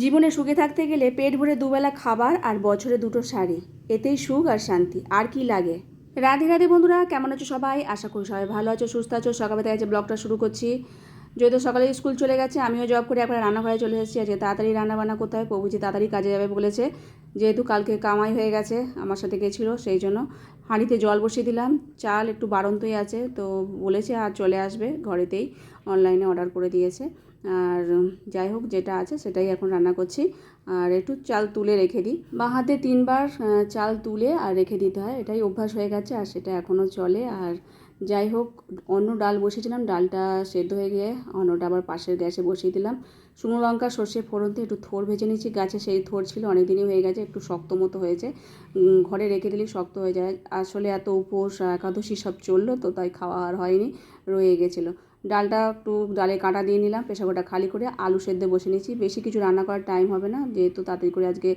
জীবনে সুখে থাকতে গেলে পেট ভরে দুবেলা খাবার আর বছরে দুটো শাড়ি। এতেই সুখ আর শান্তি। আর কি লাগে? রাধে রাধে বন্ধুরা, কেমন আছো সবাই? আশা করি সবাই ভালো আছো, সুস্থ আছো। সকালে থেকে ব্লগটা শুরু করছি। যেহেতু সকালে স্কুল চলে গেছে, আমিও জব করে একবার রান্নাঘরে চলে এসেছি। আজকে তাড়াতাড়ি রান্না বান্না করতে হয় প্রভুজি তাড়াতাড়ি কাজে যাবে বলেছে। যেহেতু কালকে কামাই হয়ে গেছে, আমার সাথে গেছিল, সেই জন্য হাঁড়িতে জল বসিয়ে দিলাম। চাল একটু বাড়ন্তই আছে, তো বলেছে আর চলে আসবে, ঘরেতেই অনলাইনে অর্ডার করে দিয়েছে। আর যাই হোক, যেটা আছে সেটাই এখন রান্না করছি। আর একটু চাল তুলে রেখে দিই। বা হাতে তিনবার চাল তুলে আর রেখে দিতে হয়। এটাই অভ্যাস হয়ে গেছে আর সেটা এখনও চলে। আর যাই হোক, অন্য ডাল বসিয়েছিলাম, ডালটা সেদ্ধ হয়ে গিয়ে অন্যটা আবার পাশের গ্যাসে বসিয়ে দিলাম। শুকনো লঙ্কা, সর্ষে ফোড়ন দিয়ে একটু থোর ভেজে নিচ্ছি গাছে সেই থোর ছিল অনেক দিনই হয়ে গেছে, একটু শক্ত মতো হয়েছে। ঘরে রেখে দিলেই শক্ত হয়ে যায়। আসলে এত উপোস, একাদশী সব চলল তো, তাই খাওয়া আর হয়নি, রয়ে গেছিল। ডালটা একটু ডালে কাটা দিয়ে নিলাম, প্রেশার কুকারটা খালি করে আলু সেদ্ধ বসে নিয়েছি। বেশি কিছু রান্না করার টাইম হবে না, যেহেতু তাড়াতাড়ি করে আজকে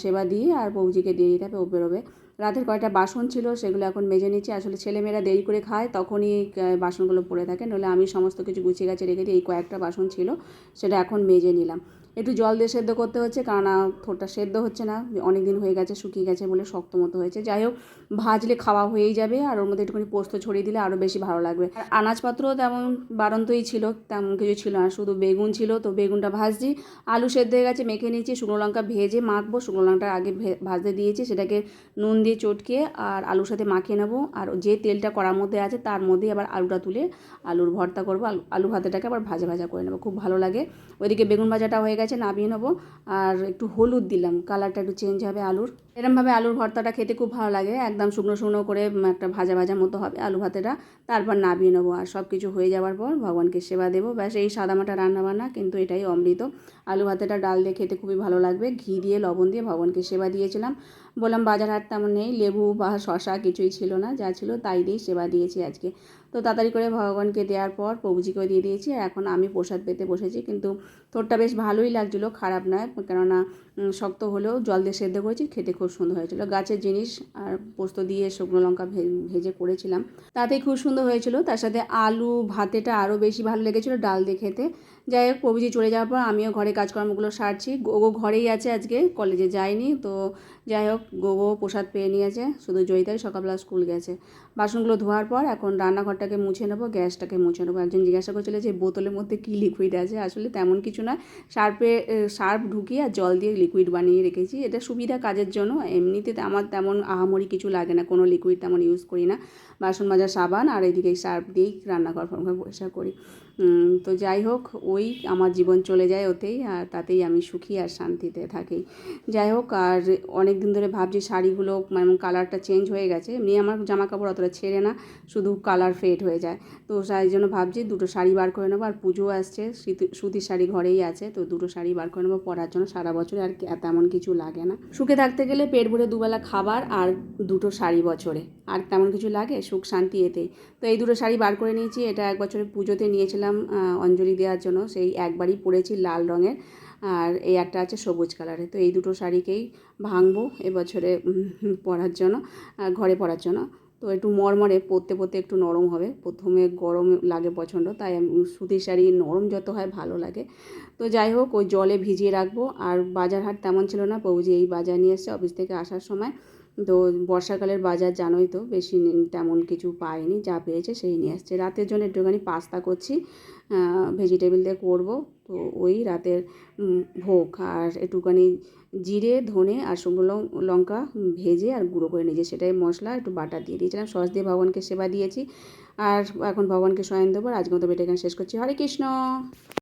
সেবা দিয়ে আর বৌজিকে দিয়ে দিতে হবে ও বেরোবে রাতের কয়েকটা বাসন ছিল সেগুলো এখন মেজে নিচ্ছি। আসলে ছেলেমেয়েরা দেরি করে খায়, তখনই বাসনগুলো পড়ে থাকে। নইলে আমি সমস্ত কিছু গুছিয়ে গাছে রেখে দিই এই কয়েকটা বাসন ছিল, সেটা এখন মেজে নিলাম। একটু জল দিয়ে সেদ্ধ করতে হচ্ছে কারণ থোরটা সেদ্ধ হচ্ছে না অনেক দিন হয়ে গেছে, শুকিয়ে গেছে বলে শক্ত মতো হয়েছে। যাই হোক, ভাজলে খাওয়া হয়েই যাবে, আর ওর মধ্যে একটুখানি পোস্ত ছড়িয়ে দিলে আরও বেশি ভালো লাগবে। আর আনাজপত্রও তেমন বাড়ন্তই ছিল, তেমন কিছু ছিল না, শুধু বেগুন ছিল। তো বেগুনটা ভাজছি, আলু সেদ্ধ হয়ে গেছে, মেখে নিয়েছি, শুকনো লঙ্কা ভেজে মাখবো, শুকনো লঙ্কাটা আগে ভাজতে দিয়েছি, সেটাকে নুন দিয়ে চটকে আর আলুর সাথে মাখিয়ে নেব। আর যে তেলটা কড়ার মধ্যে আছে, তার মধ্যেই আবার আলুটা তুলে আলুর ভর্তা করব। আলু আলু ভাতেটাকে আবার ভাজা ভাজা করে নেব, খুব ভালো লাগে। ওইদিকে বেগুন ভাজাটা হয়ে গেছে। নামিয়ে নেব। আর একটু হলুদ দিলাম, কালারটা একটু চেঞ্জ হবে আলুর। এরমভাবে আলুর ভর্তাটা খেতে খুব ভালো লাগে, একদম শুকনো শুকনো করে একটা ভাজা ভাজা মতো হবে আলু ভাতেটা। তারপর নামিয়ে নেব, আর সব কিছু হয়ে যাওয়ার পর ভগবানকে সেবা দেবো। ব্যাস, এই সাদামাটা রান্নাবান্না কিন্তু এটাই অমৃত। আলু ভাতেটা ডাল দিয়ে খেতে খুবই ভালো লাগবে, ঘি দিয়ে, লবণ দিয়ে ভগবানকে সেবা দিয়েছিলাম। বললাম, বাজার হাট তেমন নেই, লেবু বা শশা কিছুই ছিল না, যা ছিল তাই দিয়েই সেবা দিয়েছি আজকে। তো তাড়াতাড়ি করে ভগবানকে দেওয়ার পর প্রভুজিকেও দিয়ে দিয়েছি, আর এখন আমি প্রসাদ পেতে বসেছি, কিন্তু তোরটা বেশ ভালোই লাগছিল, খারাপ নয়, কেননা শক্ত হলেও জল দিয়ে সেদ্ধ করেছি, খেতে খুব সুন্দর হয়েছিল। গাছের জিনিস আর পোস্ত দিয়ে শুকনো লঙ্কা ভেজে করেছিলাম তাতেই খুব সুন্দর হয়েছিল, তার সাথে আলু, ভাতেটা আরও বেশি ভালো লেগেছিলো, ডাল দিয়ে খেতে। যাই হোক, প্রভুজি চলে যাওয়ার পর আমিও ঘরে কাজকর্মগুলো সারছি। গোগো ঘরেই আছে আজকে, কলেজে যায়নি, তো যাই হোক, গোগো প্রসাদ পেয়ে নিয়েছে, শুধু জয়িতাই সকালবেলা স্কুল গেছে। বাসনগুলো ধোয়ার পর এখন রান্নাঘরটাকে মুছে নেব, গ্যাসটাকে মুছে নেব। একজন জিজ্ঞাসা করছিল যে, বোতলের মধ্যে কী লিকুইড আছে? আসলে তেমন কিছু না, সার্পে সার্ফ ঢুকিয়ে আর জল দিয়ে লিকুইড বানিয়ে রেখেছি। এটা সুবিধা কাজের জন্য, এমনিতে আমার তেমন আহামরি কিছু লাগে না, কোনো লিকুইড তেমন ইউজ করি না। বাসন মাজার সাবান আর এদিকে সার্ফ দিয়েই রান্নাঘর পরিষ্কার করি। তো যাই হোক ওই আমার জীবন চলে যায় ওতেই, আর তাতেই আমি সুখী আর শান্তিতে থাকি। যাই হোক, আর অনেক দিন ধরে ভাবছি শাড়িগুলো মানে কালারটা চেঞ্জ হয়ে গেছে। এমনি আমার জামা কাপড় অতটা ছেড়ে না, শুধু কালার ফেড হয়ে যায়। তো তাই জন্য ভাবছি দুটো শাড়ি বার করে নেব। আর পুজো আসছে সুতির শাড়ি ঘরেই আছে, তো দুটো শাড়ি বার করে নেব পরার জন্য। সারা বছরে আর তেমন কিছু লাগে না। সুখে থাকতে গেলে পেট ভরে দুবেলা খাবার আর দুটো শাড়ি বছরে। আর তেমন কিছু লাগে? সুখ শান্তি এতেই। তো এই দুটো শাড়ি বার করে নিয়েছি। এটা এক বছরের পুজোতে নিয়েছিলাম অঞ্জলি দেওয়ার জন্য। সেই একবারই পরেছি লাল রঙের, আর এই একটা আছে সবুজ কালারের। তো এই দুটো শাড়িকেই ভাঙবো এবছরে পরার জন্য ঘরে পরার জন্য। তো একটু মরমরে, পরতে পরতে একটু নরম হবে। প্রথমে গরম লাগে প্রচণ্ড, তাই সুতির শাড়ি নরম যত হয় ভালো লাগে। তো যাই হোক, ওই জলে ভিজিয়ে রাখব। আর বাজার হাট তেমন ছিল না বৌজি এই বাজার নিয়ে এসছে অফিস থেকে আসার সময়। তো বর্ষাকালের বাজার জানোই তো, বেশি তেমন কিছু পাইনি, যা পেয়েছে সেই নিয়ে আসছে। রাতের জন্য একটুখানি পাস্তা করছি ভেজিটেবল দিয়ে করব। তো ওই রাতের ভোগ আর একটুখানি জিরে, ধনে আর শুকনো লঙ্কা ভেজে আর গুঁড়ো করে নিয়েছি। সেটাই মশলা, একটু বাটা দিয়ে দিয়েছিলাম। সস দিয়ে ভগবানকে সেবা দিয়েছি। আর এখন ভগবানকে সয়ন দেবো আর আজকে মতো এখানে শেষ করছি। হরে কৃষ্ণ!